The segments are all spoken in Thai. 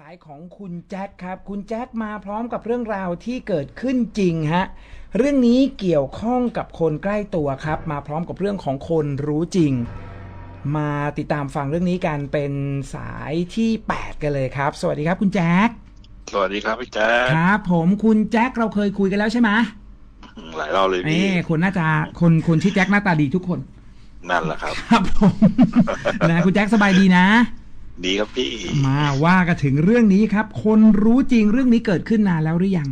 สายของคุณแจ็คครับ คุณแจ็คมาพร้อมกับเรื่องราวที่เกิดขึ้นจริงฮะ เรื่องนี้เกี่ยวข้องกับคนใกล้ตัวครับ มาพร้อมกับเรื่องของคนรู้จริง มาติดตามฟังเรื่องนี้กันเป็นสายที่ 8 กันเลยครับ สวัสดีครับคุณแจ็คสวัสดีครับพี่แจ๊คครับ ผมคุณแจ็คเราเคยคุยกันแล้วใช่ไหมหลายรอบเลยเอ้พี่คนน่าจะคนคนที่อแจ็คหน้าตาดีทุกคน นั่นแหละครับ ครับผมนะคุณแจ็คสบายดีนะ ดีครับพี่ มาว่ากันถึงเรื่องนี้ครับ คนรู้จริงเรื่องนี้เกิดขึ้นนานแล้วหรือยัง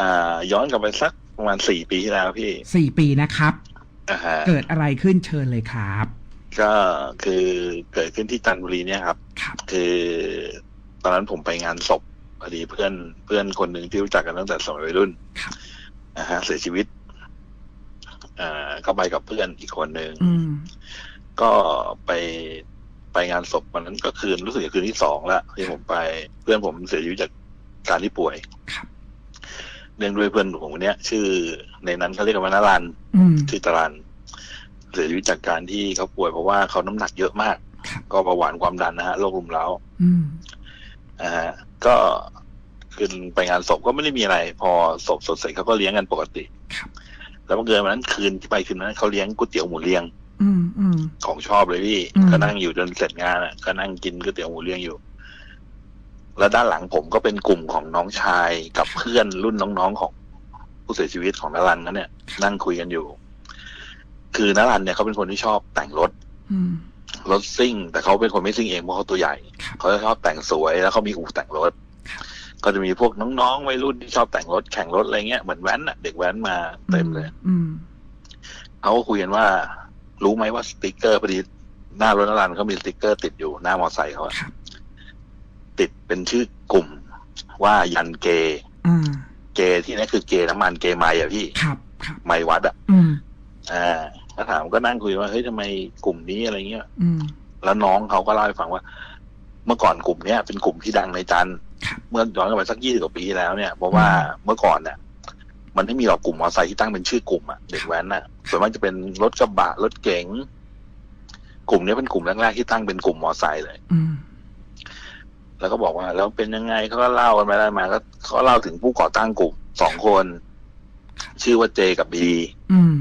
อ่า ย้อนกลับไปสักประมาณสี่ปีที่แล้วพี่สี่ปีนะครับอ่าฮะเกิดอะไรขึ้นเชิญเลยครับ ก็คือเกิดขึ้นที่จันทบุรีเนี่ยครับ ครับ คือตอนนั้นผมไปงานศพพอดีเพื่อนเพื่อนคนหนึ่งที่รู้จักกันตั้งแต่สมัยวัยรุ่นครับอ่าฮะเสียชีวิต อ่าก็ไปกับเพื่อนอีกคนหนึ่ง อืมก็ไป ไปงานศพวันนั้นก็คืนรู้สึกจะคืนที่สองแล้วที่ผมไปเพื่อนผมเสียชีวิตจากการที่ป่วยครับเนื่องด้วยเพื่อนผมคนเนี้ย ชื่อในนั้นเขาเรียกกันว่านารันอืมชื่อตารันเสียชีวิตจากการที่เขาป่วยเพราะว่าเขาน้ำหนักเยอะมากครับก็เบาหวานความดันนะฮะโรครุมเร้าอืมอ่าฮะก็ขึ้นไปงานศพก็ไม่ได้มีอะไร พอศพสดเสร็จเขาก็เลี้ยงกันปกติครับแล้วบังเกิดวันนั้นคืนที่ไปคืนนั้นเขาเลี้ยงก๋วยเตี๋ยวหมูเลี้ยงอืมอืม ของชอบเลยพี่อืมก็นั่งอยู่จนเสร็จงานอะ ก็นั่งกินก๋วยเตี๋ยวหมูเลี้ยงอยู่ แล้วด้านหลังผมก็เป็นกลุ่มของน้องชายกับเพื่อนรุ่นน้องๆของผู้เสียชีวิตของนรันนั้นเนี่ย นั่งคุยกันอยู่ คือนรันเนี่ยเขาเป็นคนที่ชอบแต่งรถอืมรถซิ่ง แต่เขาเป็นคนไม่ซิ่งเองเพราะเขาตัวใหญ่ครับเขาจะชอบแต่งสวยแล้วเขามีอู่แต่งรถก็จะมีพวกน้องๆวัยรุ่นที่ชอบแต่งรถแข่งรถอะไรเงี้ยเหมือนแว้นอะเด็กแว้นมาเต็มเลยอืมเขาก็คุยกันว่า รู้ไหมว่าสติกเกอร์พอดีหน้ารถนรันเขามีสติกเกอร์ ติดอยู่หน้ามอไซค์เขาอะครับติดเป็นชื่อกลุ่มว่ายันเกย์อ่าเกย์ที่นี่คือเกย์น้ำมันเกย์ไม้อะพี่ครับครับไม้วัดอะอืมอ่าก็ถามก็นั่งคุยว่าเฮ้ยทำไมกลุ่มนี้อะไรเงี้ยอืมแล้วน้องเขาก็เล่าให้ฟังว่า เมื่อก่อนกลุ่มเนี้ยเป็นกลุ่มที่ดังในจันทร์ครับเมื่อย้อนกลับไปสักยี่สิบกว่าปีที่แล้วเนี่ยเพราะว่าเมื่อก่อนเนี่ย มันไม่มีหรอกกลุ่มมอเตอร์ไซค์ที่ตั้งเป็นชื่อกลุ่มอะเด็กแว้นน่ะส่วนมากจะเป็นรถกระบะรถเก๋งกลุ่มเนี้ยเป็นกลุ่มแรกๆที่ตั้งเป็นกลุ่มมอเตอร์ไซค์เลย อืมแล้วก็บอกว่า แล้วเป็นยังไงเขาก็เล่ากันไปได้มาก็เขาเล่าถึงผู้ก่อตั้งกลุ่มสองคน ชื่อว่าเจกับบีอืม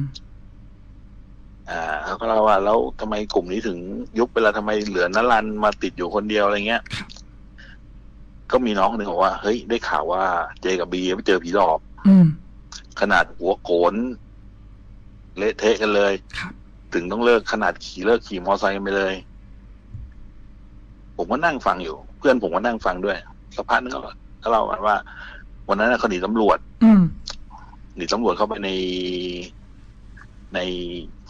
อ่าเขาก็เล่าว่า แล้วทำไมกลุ่มนี้ถึงยุบไปแล้วทำไมเหลือนรันมาติดอยู่คนเดียวอะไรเงี้ย ก็มีน้องคนหนึ่งบอกว่า เฮ้ยได้ข่าวว่าเจกับบีไปเจอผีหลอก อืม ขนาดหัวโกนเละเทะกันเลยครับ ถึงต้องเลิกขนาดขี่เลิกขี่มอเตอร์ไซค์กันไปเลย ผมก็นั่งฟังอยู่ เพื่อนผมก็นั่งฟังด้วยสักพักนึงก็ก็เล่าว่า วันนั้นน่ะเขาหนีตำรวจ อืมหนีตำรวจเข้าไปในใน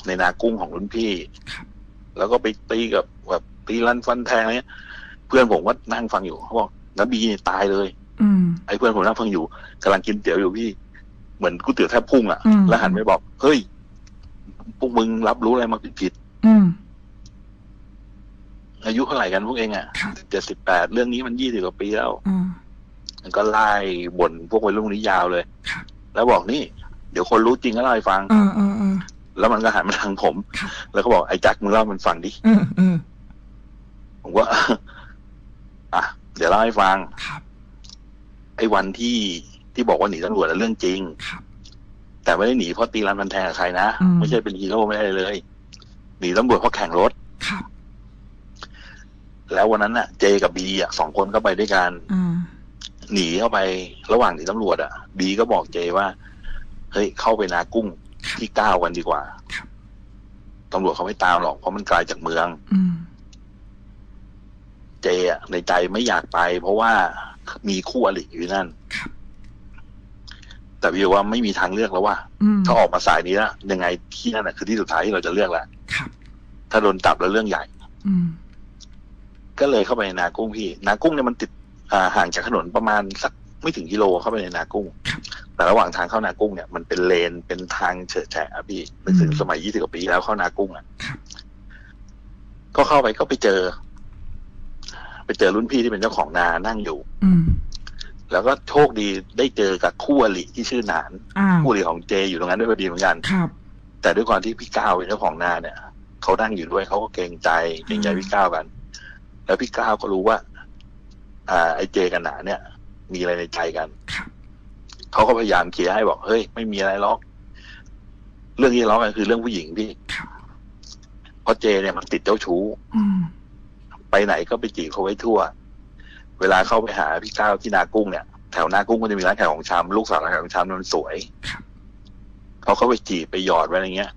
ในนากุ้งของรุ่นพี่ครับแล้วก็ไปตีกับแบบตีรันฟันแทงอะไรเงี้ย เพื่อนผมก็นั่งฟังอยู่เขาบอกนบีเนี่ยตายเลย อืมไอ้เพื่อนผมนั่งฟังอยู่กำลังกินเตี๋ยวอยู่พี่ เหมือนก๋วยเตี๋ยวแทบพุ่งอะ่ะ อืม แล้วหันไปบอก เฮ้ยพวกมึงรับรู้อะไรมาผิดอืม ๆอายุเท่าไหร่กันพวกเองอะ่ะครับ เจ็ดสิบแปดเรื่องนี้มันยี่สิบกว่าปีแล้ว อืม มันก็ไล่บ่นพวกวัยรุ่นนี้ยาวเลย ครับ แล้วบอกนี่ เดี๋ยวคนรู้จริงก็เล่าให้ฟัง เออเออเออ แล้วมันก็หันมาทางผม ครับ แล้วก็บอกไอ้แจ็คมึงเล่าให้มันฟังดิ เออเออผมก็ อะ เดี๋ยวเล่าให้ฟัง ครับ ไอ้วันที่ ที่บอกว่าหนีตำรวจน่ะเรื่องจริงครับแต่ไม่ได้หนีเพราะตีรันฟันแทงกับใครนะอืม ไม่ใช่เป็นฮีโร่ไม่ได้เลย หนีตำรวจเพราะแข่งรถ ครับแล้ววันนั้นน่ะ เจกับบีอะสองคนก็ไปด้วยกัน อ่าหนีเข้าไประหว่างหนีตำรวจอะบีก็บอกเจว่า เฮ้ยเข้าไปนากุ้งที่เก้ากันดีกว่าครับตำรวจเขาไม่ตามหรอกเพราะมันไกลจากเมือง อืม เจอะในใจไม่อยากไป เพราะว่ามีคู่อริอยู่ที่นั่นครับ แต่บีบอกว่าไม่มีทางเลือกแล้วว่าอืมถ้าออกมาสายนี้แล้วยังไงที่นั่นน่ะคือที่สุดท้ายที่เราจะเลือกแหละครับถ้าโดนจับแล้วเรื่องใหญ่อืมก็เลยเข้าไปในนากุ้งพี่ นากุ้งเนี่ยมันติดอ่าห่างจากถนนประมาณสักไม่ถึงกิโลเข้าไปในนากุ้งครับแต่ระหว่างทางเข้านากุ้งเนี่ยมันเป็นเลนเป็นทางเฉอะแฉะอะพี่นึกถึงอืมสมัยยี่สิบกว่าปีแล้วเข้านากุ้งอะครับก็เข้าไปก็ไปเจอ ไปเจอรุ่นพี่ที่เป็นเจ้าของนานั่งอยู่ อืม แล้วก็โชคดีได้เจอกับคู่อริที่ชื่อหนานอ้าวคู่อริของเจอยู่ตรงนั้นด้วยพอดีเหมือนกันครับ แต่ด้วยความที่พี่ก้าวเป็นเจ้าของนาเนี่ยเขานั่งอยู่ด้วยเขาก็เกรงใจเกรงใจพี่ก้าวกัน แล้วพี่ก้าวก็รู้ว่า อ่า ไอ้เจกับหนาเนี่ย มีอะไรในใจกันครับเขาก็พยายามเคลียร์ให้บอกเฮ้ยไม่มีอะไรหรอกเรื่องที่ทะเลาะกันคือเรื่องผู้หญิงพี่ครับเพราะเจเนี่ยมันติดเจ้าชู้อืมไปไหนก็ไปจีบเขาไว้ทั่ว เวลาเข้าไปหาพี่ก้าวที่นากุ้งเนี่ยแถวนากุ้งก็จะมีร้านขายของชำลูกสาวร้านขายของชำมันสวยครับเขาเข้าไปจีบไปหยอดไว้อะไรเงี้ย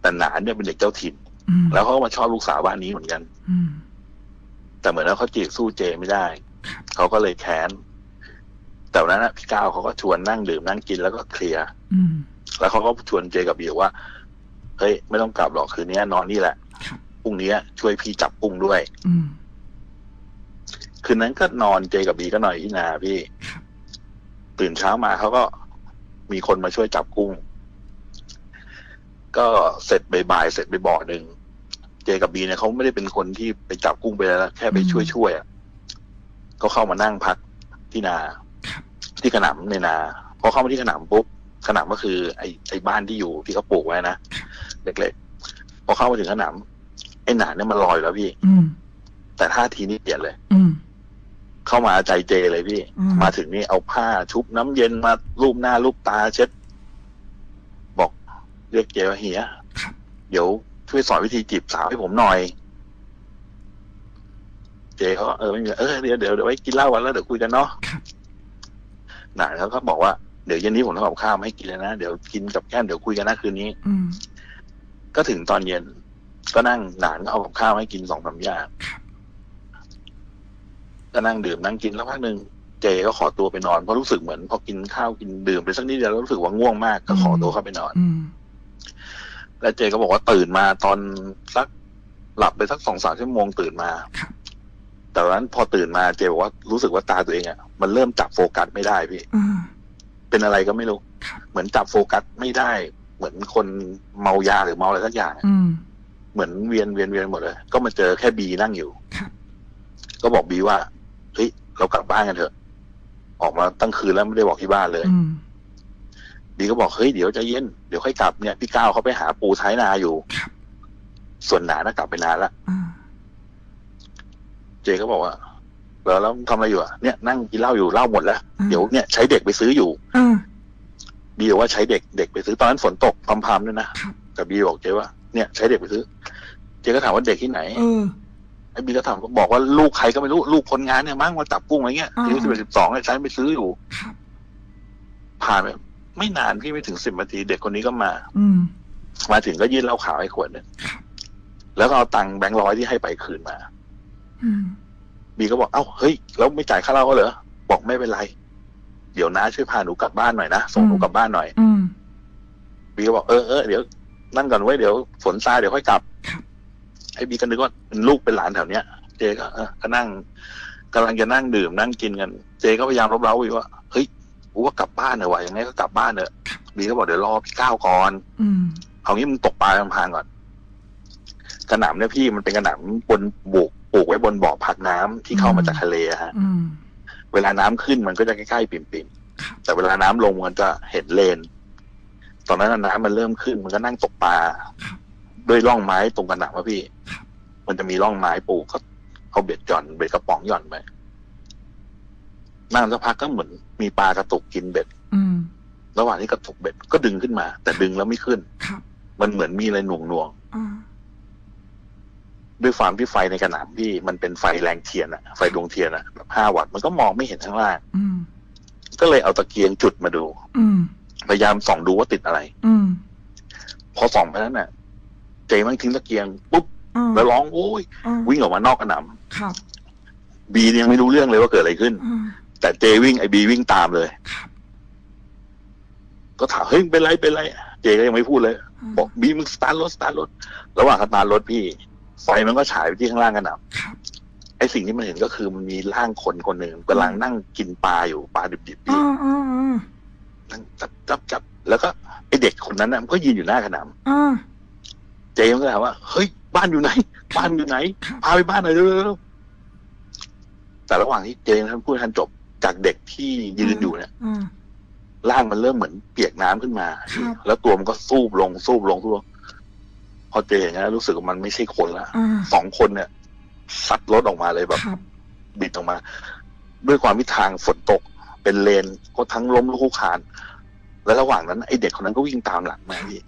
แต่หนานเนี่ยเป็นเด็กเจ้าถิ่นอืมแล้วเขาก็มาชอบลูกสาวบ้านนี้เหมือนกันอืมแต่เหมือนว่าเขาจีบสู้เจไม่ได้ครับเขาก็เลยแค้น แต่วันนั้นนะพี่ก้าวเขาก็ชวนนั่งดื่มนั่งกินแล้วก็เคลียร์อืมแล้วเขาก็ชวนเจกับบิวว่า เฮ้ย ไม่ต้องกลับหรอกคืนนี้นอนนี่แหละครับพรุ่งนี้ช่วยพี่จับกุ้งด้วยอืม คืนนั้นก็นอนเจกับบีก็นอนอยู่ที่นาพี่ครับตื่นเช้ามาเขาก็มีคนมาช่วยจับกุ้ง ก็เสร็จบ่ายๆเสร็จไปบ่อหนึ่งเจกับบีเนี่ยเขาไม่ได้เป็นคนที่ไปจับกุ้งไปแล้วแค่ไปช่วยช่วยๆอะเขาเข้ามานั่งพักที่นาครับที่ขนำในนาพอเข้ามาที่ขนำปุ๊บขนำก็คือ ไอ้ไอ้บ้านที่อยู่ที่เขาปลูกไว้นะเล็กๆพอเข้ามาถึงขนำไอ้หนานเนี่ยมันลอยอยู่แล้วพี่อืมแต่ท่าทีนี่เปลี่ยนเลย อืม เข้ามาใจเจเลยพี่ อืม มาถึงนี่เอาผ้าชุบน้ำเย็นมาลูบหน้าลูบตาเช็ด บอกเรียกเจว่าเฮียครับ เดี๋ยวช่วยสอนวิธีจีบสาวให้ผมหน่อย เจเขาก็เออไม่มีเออเดี๋ยวเดี๋ยวเดี๋ยวไว้กินเหล้ากันแล้วเดี๋ยวคุยกันเนาะครับ หนานเขาก็บอกว่าเดี๋ยวเย็นนี้ผมทำกับข้าวมาให้กินแล้วนะเดี๋ยวกินกับแก้มเดี๋ยวคุยกันนะคืนนี้ อืม ก็ถึงตอนเย็น ก็นั่งหนานก็เอากับข้าวให้กินสองสามอย่างครับ ก็นั่งดื่มนั่งกินแล้วพักหนึ่งเจก็ขอตัวไปนอนเพราะรู้สึกเหมือนพอกินข้าวกินดื่มไปสักนิดเดียวแล้วรู้สึกว่าง่วงมากก็ขอตัวเข้าไปนอนอืมแล้วเจก็บอกว่าตื่นมาตอนสักหลับไปสักสองสามชั่วโมงตื่นมาครับแต่วันนั้นพอตื่นมาเจบอกว่ารู้สึกว่าตาตัวเองอะมันเริ่มจับโฟกัสไม่ได้พี่อ่าเป็นอะไรก็ไม่รู้ครับเหมือนจับโฟกัสไม่ได้ เหมือนคนเมายาหรือเมาอะไรสักอย่างอะอืมเหมือนเวียนเวียนเวียนหมดเลย ก็มาเจอแค่บีนั่งอยู่ครับก็บอกบีว่า เฮ้ยเรากลับบ้านกันเถอะ ออกมาตั้งคืนแล้วไม่ได้บอกที่บ้านเลยอืมบีก็บอกเฮ้ยเดี๋ยวใจะเย็นเดี๋ยวค่อยกลับเนี่ยพี่ก้าวเขาไปหาปูท้ายนาอยู่ครับส่วนหนาน่ะกลับไปนานละอ่าเจก็บอกว่าแล้วแล้วทำอะไรอยู่อะเนี่ยนั่งกินเหล้าอยู่เหล้าหมดแล้วอ่าเดี๋ยวเนี่ยใช้เด็กไปซื้ออยู่อ่าบีบอกว่าใช้เด็กเด็กไปซื้อตอนนั้นฝนตกพรำๆด้วยนะครับแต่บีบอกเจว่าเนี่ยใช้เด็กไปซื้อ เจก็ถามว่าเด็กที่ไหนเออ ไอ้บีก็ถามบอกว่าลูกใครก็ไม่รู้ลูกคนงานเนี่ยมั้งมาจับกุ้งอะไรเงี้ยอ่าอายุสิบเอ็ดสิบสองใช้ไปซื้ออยู่ครับผ่านไปไม่นานพี่ไม่ถึงสิบนาทีเด็กคนนี้ก็มา อืมมาถึงก็ยื่นเหล้าขาวให้ขวดหนึงครับแล้วก็เอาตังค์แบงค์ร้อยที่ให้ไปคืนมาอืมบีก็บอกเอ้าเฮ้ยแล้วไม่จ่ายค่าเหล้าก็เหรอบอกไม่เป็นไร เดี๋ยวน้าช่วยพาหนูกลับบ้านหน่อยนะส่งหนูกลับบ้านหน่อยอืมบีก็บอกเออเออเดี๋ยวนั่นก่อนไว้เดี๋ยวฝนซาเดี๋ยวค่อยกลับครับ ไอ้บีก็นึกว่าเป็นลูกเป็นหลานแถวเนี้ยเจก็เออก็นั่งกำลังจะนั่งดื่มนั่งกินกัน เจก็พยายามรบเร้าบีว่าเฮ้ยกูว่ากลับบ้านเถอะวะยังไงก็กลับบ้านเถอะบีก็บอกเดี๋ยวรอพี่ก้าวก่อนอืมเอางี้มึงตกปลาลำพางก่อนกระหน่ำเนี่ยพี่มันเป็นกระหน่ำบนบุกปลูกไว้บนบ่อพักน้ำที่เข้ามาจากทะเลอะฮะ อืม เวลาน้ำขึ้นมันก็จะใกล้ๆปิ่มครับ ๆ แต่เวลาน้ำลงมันจะเห็นเลน ตอนนั้นนะน้ำมันเริ่มขึ้นมันก็นั่งตกปลา ครับ ด้วยร่องไม้ตรงกระหน่ำอะพี่ครับมันจะมีร่องไม้ปลูกก็เอาเบ็ดหย่อนเบ็ดกระป๋องหย่อนไปนั่งสักพักก็เหมือนมีปลากระตุกกินเบ็ดอืมระหว่างที่กระตุกเบ็ดก็ดึงขึ้นมา แต่ดึงแล้วไม่ขึ้นครับมันเหมือนมีอะไรหน่วงหน่วงๆอ่าด้วยความที่ไฟในกระหน่ำพี่มันเป็นไฟแรงเทียนอะไฟดวงเทียนอะแบบห้าวัตต์มันก็มองไม่เห็นข้างล่างอืมก็เลยเอาตะเกียงจุดมาดูอืมพยายามส่องดูว่าติดอะไรอืมพอส่องไปนั้นน่ะ เจมันทิ้งตะเกียงปุ๊บอ่าแล้วร้องโอ้ยอ่าวิ่งออกมานอกกระหน่ครับำบียังไม่รู้เรื่องเลยว่าเกิดอะไรขึ้นอ่าแต่เจวิ่งไอ้บีวิ่งตามเลยครับก็ถามเฮ้ยเป็นไรเป็นไร เจก็ยังไม่พูดเลย บอกบีมึงสตาร์ทรถสตาร์ทรถระหว่างสตาร์ทรถพี่ ไฟมันก็ฉายไปที่ข้างล่างกระหน่ำครับไอ้สิ่งที่มันเห็นก็คือมันมีร่างคนคนหนึ่งกำลังนั่งกินปลาอยู่ปลาดิบๆพี่อ่าอ่าอ่านั่งจับจับจับแล้วก็ไอเด็กคนนั้นน่ะมันก็ยืนอยู่หน้าขนอ่าำ เจมันก็ถามว่าเฮ้ยบ้านอยู่ไหน บ้านอยู่ไหนครับพาไปบ้านหน่อยเร็วๆแต่ระหว่างที่เจท่านพูดท่านจบจากเด็กที่ยืนอยู่เนี่ยอ่าร่างมันเริ่มเหมือนเปียกน้ำขึ้นมา ครับ แล้วตัวมันก็สูบลงสูบลงสูบลงพอเจอย่างนี้นรู้สึกว่ามันไม่ใช่คนละอ่าสองคนเนี่ยซัดรถออกมาเลยแบบ ครับบิดออกมา ด้วยความที่ทางฝนตกเป็นเลนก็ทั้งล้มลุกคลุกคลาน แล้วระหว่างนั้นไอเด็กคนนั้นก็วิ่งตามหลังมาพี่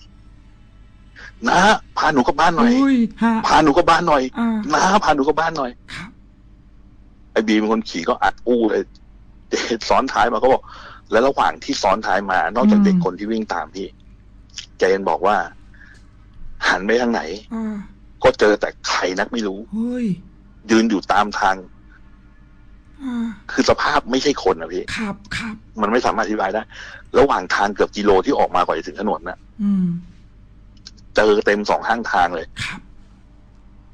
นะพาหนูกลับบ้านหน่อย อุ้ยฮะพาหนูกลับบ้านหน่อยอ่านะพาหนูกลับบ้านหน่อยครับไอบีเป็นคนขี่ก็อัดอู้เลยเจซ้อนท้ายมาก็บอก แล้วระหว่างที่ซ้อนท้ายมา นอกจากเด็กคนที่วิ่งตามพี่เจนบอกว่า หันไปทางไหน อ่าก็เจอแต่ใครนักไม่รู้ เฮ้ยยืนอยู่ตามทาง อ่าคือสภาพไม่ใช่คนนะพี่ ครับครับมันไม่สามารถอธิบายได้ ระหว่างทางเกือบกิโลที่ออกมากว่าจะถึงถนนนะอืม เจอเต็มสองข้างทางเลย ครับ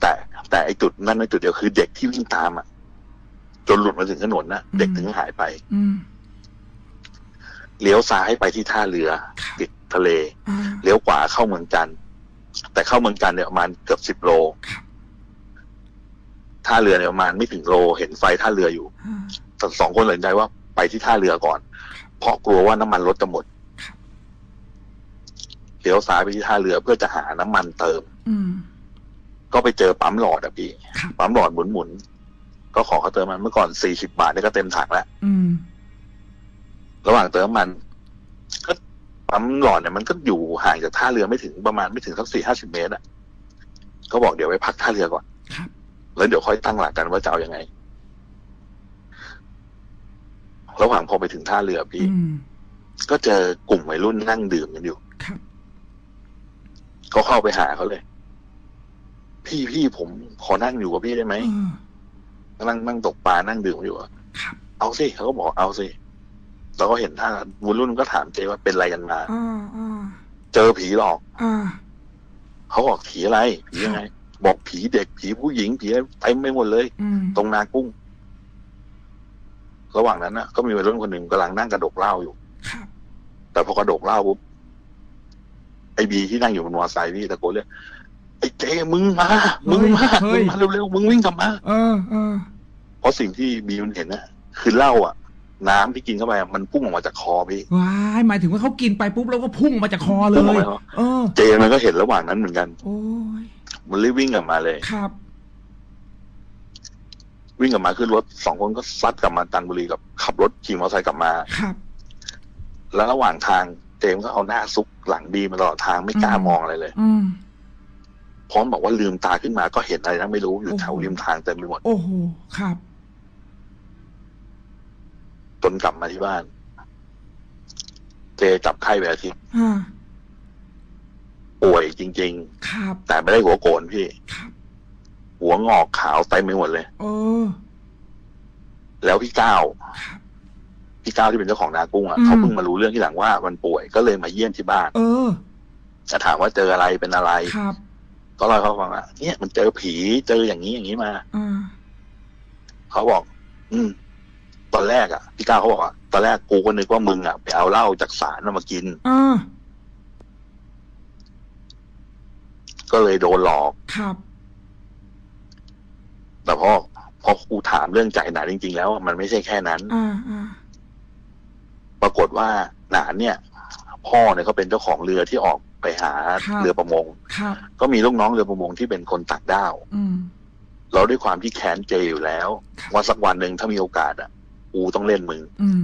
แต่แต่ไอจุดนั้นในจุดเดียวคือเด็กที่วิ่งตามอะ จนหลุดมาถึงถนนนะเด็กถึงหายไป อืม เลี้ยวซ้ายไปที่ท่าเรือครับ ติดทะเล อ่า เลี้ยวขวาเข้าเมืองจันทร์แต่เข้าเมืองจันทร์เนี่ยประมาณเกือบสิบโลครับ ท่าเรือเนี่ยประมาณไม่ถึงโล เห็นไฟท่าเรืออยู่ อ่าแต่สองคนตัดสินใจว่าไปที่ท่าเรือก่อน เพราะกลัวว่าน้ำมันรถจะหมดครับเลี้ยวซ้ายไปที่ท่าเรือเพื่อจะหาน้ำมันเติม อืม ก็ไปเจอปั๊มหลอดอะพี่ครับปั๊มหลอดหมุนหมุนๆก็ขอเขาเติมมันเมื่อก่อนสี่สิบาทเนี่ยก็เต็มถังแล้วอืมระหว่างเติมน้ำมัน ก็ปั๊มหลอดเนี่ยมันก็อยู่ห่างจากท่าเรือไม่ถึงประมาณไม่ถึงสักสี่ห้าสิบเมตรอะก็บอกเดี๋ยวไปพักท่าเรือก่อนครับแล้วเดี๋ยวค่อยตั้งหลักกันว่าจะเอายังไง ระหว่างพอไปถึงท่าเรือพี่อืมก็เจอกลุ่มวัยรุ่นนั่งดื่มกันอยู่ครับ ก็เข้าไปหาเขาเลย พี่พี่ผมขอนั่งอยู่กับพี่ได้ไหมเออนั่งนั่งตกปลานั่งดื่มอยู่อะครับเอาสิเขาก็บอกเอาสิแล้วก็เห็นท่าวัยรุ่นก็ถามเจว่าเป็นอะไรกันมาอ่าอ่าเจอผีหลอกอ่าเขาบอกผีอะไร ผียังไง บอกผีเด็กผีผู้หญิงผีอะไรเต็มไปหมดเลยอืมตรงนากุ้ง ระหว่างนั้นนะก็มีวัยรุ่นคนหนึ่งกำลังนั่งกระดกเหล้าอยู่ครับแต่พอกระดกเหล้าปุ๊บ ไอ้บีที่นั่งอยู่บนมอเตอร์ไซค์พี่ตะโกนเรียกไอ้เจมึงมามึงมามึงมาเร็วๆมึงวิ่งกลับมาเออเออเพราะสิ่งที่บีมันเห็นนะคือเหล้าอะ น้ำที่กินเข้าไปอะมันพุ่งออกมาจากคอพี่ว้ายหมายถึงว่าเขากินไปปุ๊บแล้วก็พุ่งมาจากคอเลพุ่งออกย มาเหรอเออ เจมันก็เห็นระหว่างนั้นเหมือนกัน โอ้ยมันรีบวิ่งกลับมาเลย ครับ วิ่งกลับมาขึ้นรถสองคนก็ซัดกลับมาจันทบุรีกับขับรถขี่มอเตอร์ไซค์กลับมา ครับ แล้วระหว่างทาง เจมส์ก็เอาหน้าซุกหลังบีมาตลอดทางไม่กล้าอืมมองอะไรเลย อืมพร้อมบอกว่าลืมตาขึ้นมาก็เห็นอะไรนะไม่รู้อยู่โอ้โหแถวริมทางเต็มไปหมด โอ้โห ครับ จนกลับมาที่บ้าน เจจับไข้ไปอาทิตย์อ่าป่วยจริงครับๆแต่ไม่ได้หัวโกนพี่ครับหัวงอกขาวเต็มไปหมดเลยเออแล้วพี่ก้าวครับ พี่ก้าวที่เป็นเจ้าของนากุ้งอะอืม เขาเพิ่งมารู้เรื่องที่หลังว่ามันป่วยก็เลยมาเยี่ยมที่บ้านเออ จะถามว่าเจออะไรเป็นอะไร ครับก็เล่าให้เขาฟังว่าเนี่ยมันเจอผีเจออย่างนี้อย่างนี้มา อ่าเขาบอก อืม ตอนแรกอะพี่ก้าวเขาบอกว่าตอนแรกกูก็นึกว่ามึงอะไปเอาเหล้าจากสารมากิน อ่าก็เลยโดนหลอก ครับ แต่พอพอกูถามเรื่องใจหนานจริง ๆ แล้วมันไม่ใช่แค่นั้น อ่าอ่า ปรากฏว่าหนานเนี่ย พ่อเนี่ยเขาเป็นเจ้าของเรือที่ออกไปหาเรือประมงครับก็มีลูกน้องเรือประมงที่เป็นคนตักด้าว อืม เราด้วยความที่แค้นเจอยู่แล้วครับว่าสักวันหนึ่งถ้ามีโอกาสอะกูต้องเล่นมึงอืม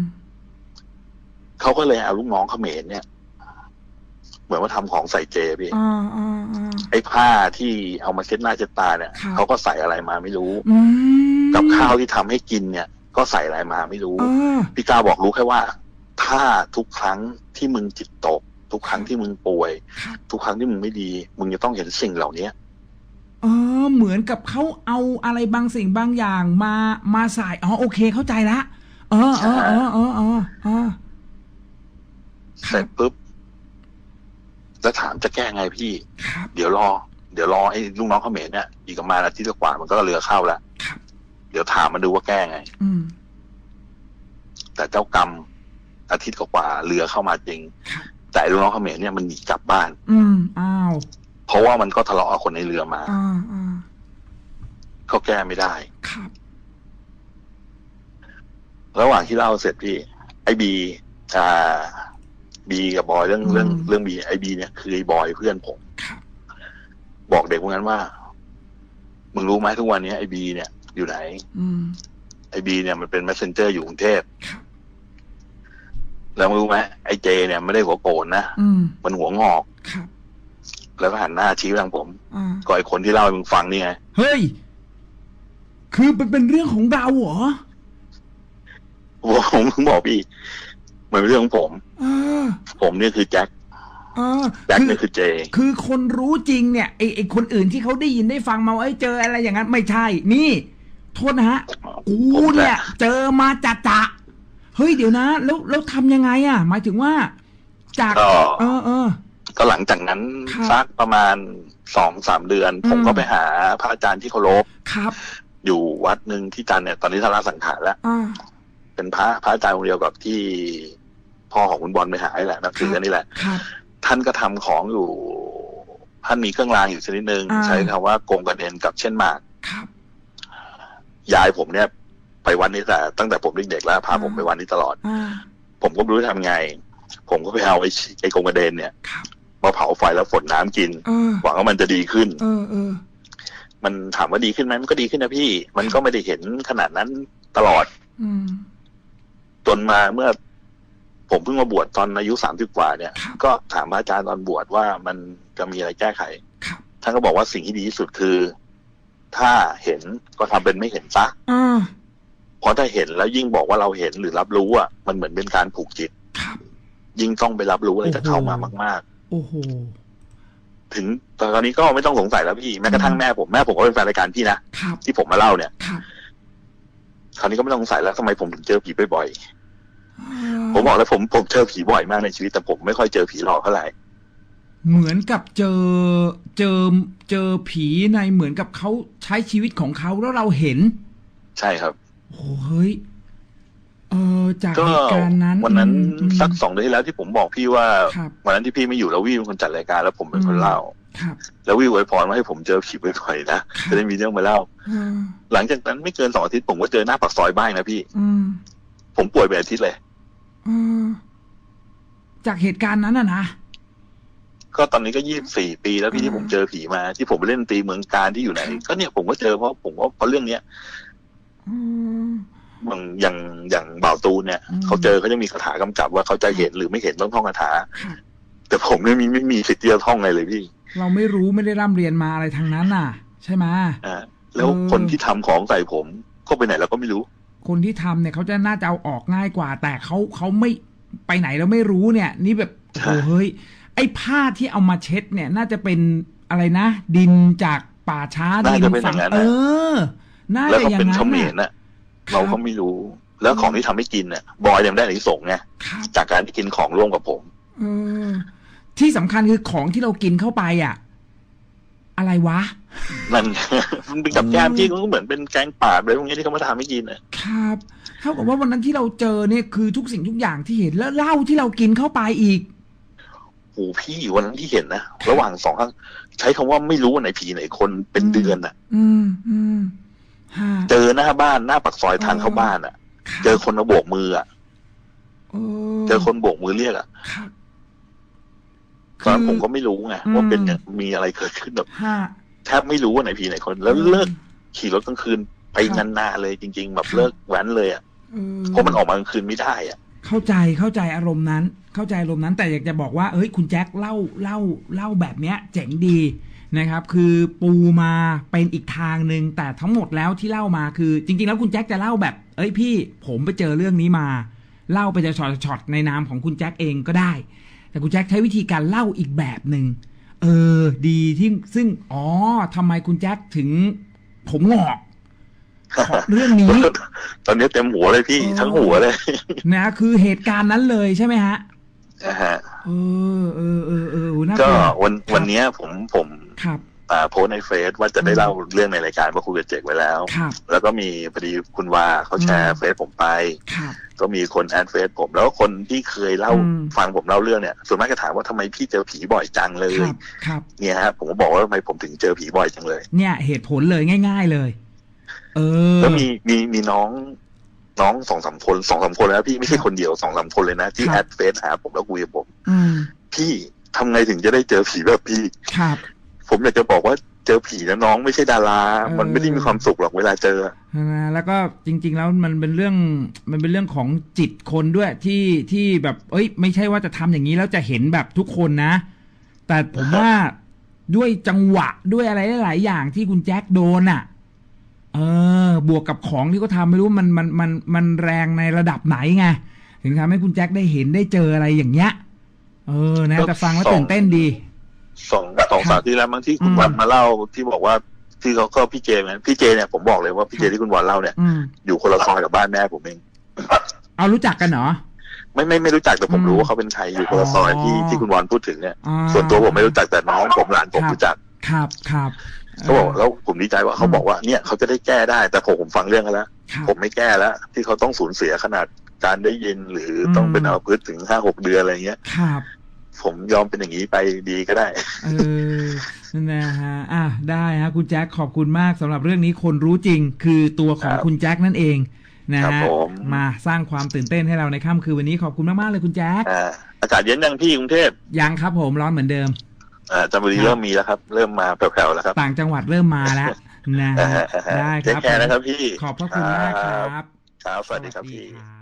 เขาก็เลยเอาลูกน้องเขมรเนี่ย เหมือนว่าทำของใส่เจพี่อ่าอ่าอ่า ไอ้ผ้าที่เอามาเช็ดหน้าเช็ดตาเนี่ยครับเขาก็ใส่อะไรมาไม่รู้ อืมกับข้าวที่ทำให้กินเนี่ย ก็ใส่อะไรมาไม่รู้ อ่าพี่ก้าวบอกรู้แค่ว่า ถ้าทุกครั้งที่มึงจิตตก ทุกครั้งที่มึงป่วยครับทุกครั้งที่มึงไม่ดี มึงจะต้องเห็นสิ่งเหล่านี้เออเหมือนกับเขาเอาอะไรบางสิ่งบางอย่างมามาใส่อ๋อโอเคเข้าใจละเออเออเออเออเออเออคเสร็รัจบปุ๊บแล้วถามจะแก้ไงพี่ครับเดี๋ยวรอ เดี๋ยวรอไอ้ลูกน้องเขมรเนี่ยอีกประมาณอาทิตย์กว่ามันก็เรือเข้าแล้วครับเดี๋ยวถามมาดูว่าแก้ไงอืมแต่เจ้ากรรม อาทิตย์กว่าๆเรือเข้ามาจริงครับแต่ไอ้ลูกน้องเขมรเนี่ยมันหนีกลับบ้าน อืมอ้าวเพราะว่ามันก็ทะเลาะกับคนในเรือมาอ่าอ่าก็แก้ไม่ได้ ครับ ระหว่างที่เล่าเสร็จพี่ ไอ้บี อ่า บีกับบอยเรื่องอืมเรื่องเรื่องบีไอ้บีเนี่ยคือไอ้บอยเพื่อนผม ครับบอกเด็กพวกนั้นว่า มึงรู้ไหมทุกวันนี้ไอ้บีเนี่ย อยู่ไหน อืมไอบีเนี่ยมันเป็น messenger อยู่กรุงเทพ ครับ แล้วรู้ไหมไอเจเนี่ยไม่ได้หัวโกนนะอืมมันหัวงอก ครับแล้วก็หันหน้าชี้ไปทางผมอ่าก็ไอคนที่เล่าให้มึงฟังนี่ไงเฮ้ย คือมันเป็นเรื่องของเราเหรอผมผมบอกพี่ มันเป็นเรื่องของผม เออผมเนี่ยคือแจ็คเออแจ็คคือเนี่ยคือเจ คือคนรู้จริงเนี่ยไอไอคนอื่นที่เขาได้ยินได้ฟังมาว่าเอ้ยเจออะไรอย่างนั้นไม่ใช่ นี่ โทษนะฮะ กูผมแหละเนี่ย เจอมาจะจะ เฮ้ยเดี๋ยวนะ แล้วแล้วทำยังไงอะ หมายถึงว่า จาก ก็ เออเออ ก็หลังจากนั้นครับ สักประมาณสองสามเดือนอืมผมก็ไปหาพระอาจารย์ที่เคารพครับ อยู่วัดหนึ่งที่จันทร์เนี่ยตอนนี้ท่านละสังขารแล้ว อ่า เป็นพระพระอาจารย์องค์เดียวกับที่พ่อของคุณบอลไปหานี่แหละนับถือกันนี่แหละ ครับ ท่านก็ทำของอยู่ ท่านมีเครื่องรางอยู่ชนิดหนึ่งอ่า ใช้คำว่ากงกระเด็นกับเช่นหมาก ครับ ยายผมเนี่ย ไปวันนี้แต่ตั้งแต่ผมเด็กๆแล้วพาผมไปวันนี้ตลอดอ่าผมก็ไม่รู้จะทำไง ผมก็ไปเอาไอ้ชิไอ้กงกระเด็นเนี่ยครับมาเผาไฟแล้วฝนน้ำกินเออหวังว่ามันจะดีขึ้นเออเออมันถามว่าดีขึ้นไหมมันก็ดีขึ้นนะพี่ มันก็ไม่ได้เห็นขนาดนั้นตลอดอืมจนมาเมื่อ ผมเพิ่งมาบวชตอนอายุสามสิบกว่าเนี่ยครับก็ถามพระอาจารย์ตอนบวชว่ามันจะมีอะไรแก้ไขครับท่านก็บอกว่าสิ่งที่ดีที่สุดคือ ถ้าเห็นก็ทำเป็นไม่เห็นซะอ่า เพราะถ้าเห็นแล้วยิ่งบอกว่าเราเห็นหรือรับรู้อะมันเหมือนเป็นการผูกจิตครับ ยิ่งต้องไปรับรู้อะไรจะเข้ามามากโอ้โหๆถึงตอนนี้ก็ไม่ต้องสงสัยแล้วพี่แม้กระทั่งแม่ผมแม่ผมก็เป็นแฟนรายการพี่นะครับที่ผมมาเล่าเนี่ยครับคราวนี้ก็ไม่ต้องสงสัยแล้วทำไมผมถึงเจอผีบ่อยอ่าๆผมบอกแล้วผมผมเจอผีบ่อยมากในชีวิตแต่ผมไม่ค่อยเจอผีหลอกเท่าไหร่เหมือนกับเจอเจอเจอผีในเหมือนกับเขาใช้ชีวิตของเขาแล้วเราเห็น ใช่ครับ โอ้เฮ้ยเออจากก็เหตุการณ์นั้นวันนั้นอืมสักสองเดือนที่แล้วที่ผมบอกพี่ว่า ครับ วันนั้นที่พี่ไม่อยู่แล้ววี่เป็นคนจัดรายการแล้วผมเป็นคนเล่า ครับแล้ววี่อวยพรว่าให้ผมเจอผีบ่อยๆนะจะได้มีเรื่องมาเล่า เออหลังจากนั้นไม่เกินสองอาทิตย์ผมก็เจอหน้าปากซอยบ้างนะพี่ อืมผมป่วยไปอาทิตย์เลย เออจากเหตุการณ์นั้นอะนะก็ตอนนี้ก็ยี่สิบสี่ปีแล้วพี่อ่าที่ผมเจอผีมา ที่ผมไปเล่นดนตรีเมืองการที่อยู่ไหนก็เนี่ยผมก็เจอเพราะผมว่าเพราะเรื่องเนี้ยอืม บางอย่างอย่างบ่าวตูนเนี่ยอืมเขาเจอเขาจะมีคาถากำกับว่าเขาจะเห็นหรือไม่เห็นต้องท่องคาถาครับแต่ผมเนี่ยมีไม่มีสิทธิ์ที่จะท่องอะไรเลยพี่ เราไม่รู้ไม่ได้ร่ำเรียนมาอะไรทางนั้นน่ะ ใช่ไหมอ่าแล้วเออคนที่ทำของใส่ผมก็ไปไหนเราก็ไม่รู้ คนที่ทำเนี่ยเขาจะน่าจะเอาออกง่ายกว่า แต่เขาเขาไม่ไปไหนแล้วไม่รู้เนี่ย นี่แบบใช่โอ้เฮ้ยไอ้ผ้าที่เอามาเช็ดเนี่ย น่าจะเป็นอะไรนะ ดินจากป่าช้าน่าดิจะเป็นอฝัย่างนั้นเอนะอ น่าแล้วจะก็อย่างเป็นนั้นเขมรน่ะ น่ะ เราก็ไม่รู้ แล้วของที่ทำให้กินเนี่ยบอยเนี่ยไม่ได้ไหนส่งไงครับจากการที่กินของร่วมกับผม เออที่สำคัญคือของที่เรากินเข้าไปอะ อะไรวะ นั่น มันเป็นกับแก้มที่ก็เหมือนเป็นแกงป่าอะไรพวกนี้ที่เขามาทำให้กินอะ ครับเท่ากับว่าวันนั้นที่เราเจอเนี่ยคือทุกสิ่งทุกอย่างที่เห็นแล้วเหล้าที่เรากินเข้าไปอีก โอ้พี่วันนั้นที่เห็นนะระหว่างสองข้างใช้คำว่าไม่รู้ว่าไหนผีไหนคนเป็นอืมเดือนอะ อืมอืมฮะ เจอหน้าบ้านหน้าปากซอยทางเข้าบ้านอะครับเจอคนมาโบกมืออะเออเจอคนโบกมือเรียกอะครับตอนนั้นผมก็ไม่รู้ไงอืมว่าเป็นอย่างมีอะไรเกิดขึ้นแบบฮะแทบไม่รู้ว่าไหนผีไหนคน แล้วเลิกขี่รถกลางคืนไปครับนานๆเลยจริง ๆ แบบครับเลิกแว้นเลยอะเออเพราะมันออกมากลางคืนไม่ได้อะ เข้าใจเข้าใจอารมณ์นั้น เข้าใจอารมณ์นั้น แต่อยากจะบอกว่าเอ้ยคุณแจ็คเล่าเล่าเล่าแบบเนี้ย เจ๋งดี นะครับคือปูมาเป็นอีกทางหนึ่งแต่ทั้งหมดแล้วที่เล่ามาคือ จริง ๆ แล้วคุณแจ็คจะเล่าแบบ เอ้ยพี่ผมไปเจอเรื่องนี้มา เล่าไปจะช็อตช็อตในนามของคุณแจ็คเองก็ได้ แต่คุณแจ็คใช้วิธีการเล่าอีกแบบหนึ่งเออดีที่ซึ่งอ๋อทำไมคุณแจ็คถึงผมงอกเพราะเรื่องนี้ ตอนนี้เต็มหัวเลยพี่เออทั้งหัวเลยนะคือเหตุการณ์นั้นเลยใช่ไหมฮะ นะฮะเออเออเออเออน่าก็วันวันนี้ผมผมครับโพสในเฟซว่าจะได้เล่าเรื่องในรายการว่าคุยกับเจกไว้แล้ว แล้วก็มีพอดีคุณว่าเขาแชร์เฟซผมไป ก็มีคนแอดเฟซผม แล้วคนที่เคยเล่าฟังผมเล่าเรื่องเนี่ย ส่วนมากจะถามว่าทำไมพี่เจอผีบ่อยจังเลยเนี่ยฮะผมก็บอกว่าทำไมผมถึงเจอผีบ่อยจังเลย เนี่ยเหตุผลเลยง่าย ๆเลย เออ แล้วมีมีมีน้อง น้องสองสามคนสองสามคนแล้วพี่ไม่ใช่คนเดียวสองสามคนเลยนะ ที่ครับแอดเฟซหาผมแล้วคุยกับผมอืมพี่ทำไงถึงจะได้เจอผีแบบพี่ครับ ผมอยากจะบอกว่าเจอผีนะน้องไม่ใช่ดาราเออมันไม่ได้มีความสุขหรอกเวลาเจอนะแล้วก็จริง ๆ แล้วมันเป็นเรื่องมันเป็นเรื่องของจิตคนด้วยที่ที่แบบ เอ้ย ไม่ใช่ว่าจะทำอย่างนี้แล้วจะเห็นแบบทุกคนนะ แต่ผมว่าด้วยจังหวะด้วยอะไรหลาย ๆ อย่างที่คุณแจ็คโดนอะ เออบวกกับของที่เขาทำไม่รู้มันมันมันมันแรงในระดับไหนไงถึงทำให้คุณแจ็คได้เห็นได้เจออะไรอย่างเงี้ยเออนะแต่ฟังแล้วตื่นเต้นดีสองสองสามที่แล้วมั้งที่คุณอืมวันมาเล่าที่บอกว่าที่เขาก็พี่เจเนี่ยพี่เจเนี่ยผมบอกเลยว่าพี่เจที่คุณวันเล่าเนี่ยอืมอยู่คนละซอยกับบ้านแม่ผมเองเอารู้จักกันเหรอไม่ไม่ไม่รู้จักแต่ผมอืมรู้ว่าเขาเป็นใครอยู่คนละซอยที่อ๋อที่คุณวันพูดถึงเนี่ยอ่าส่วนตัวผมไม่รู้จักแต่น้องผมหลานผมครับรู้จักครับครับ เขาบอกแล้วผมดีใจว่าเขาบอกว่าเนี่ยเขาจะได้แก้ได้ แต่ผมผมฟังเรื่องเขาแล้วครับผมไม่แก้แล้ว ที่เขาต้องสูญเสียขนาดการได้ยินหรืออมต้องเป็นอัมพฤกษ์ถึงห้าหกเดือนอะไรเงี้ยครับผมยอมเป็นอย่างนี้ไปดีก็ได้ เออนั่นนะฮะ อะ ได้ฮะ คุณแจ็คขอบคุณมากสำหรับเรื่องนี้คนรู้จริง คือตัวของครับคุณแจ็คนั่นเอง นะครับฮะผมมาสร้างความตื่นเต้นให้เราในค่ำคืนวันนี้ขอบคุณมาก ๆ เลยคุณแจ็คอ่าอากาศเย็นยังพี่กรุงเทพ ยังครับผมร้อนเหมือนเดิม อ่าจันทบุรีครับเริ่มมีแล้วครับ เริ่มมาแผ่วๆแล้วครับ ต่างจังหวัดเริ่มมาแล้วนะอ่าฮะฮะอ่าฮะได้คเทรัคบแคร์นะครับพี่ขอบพระคุณมากครับครับสวัสดีครับพี่ครับ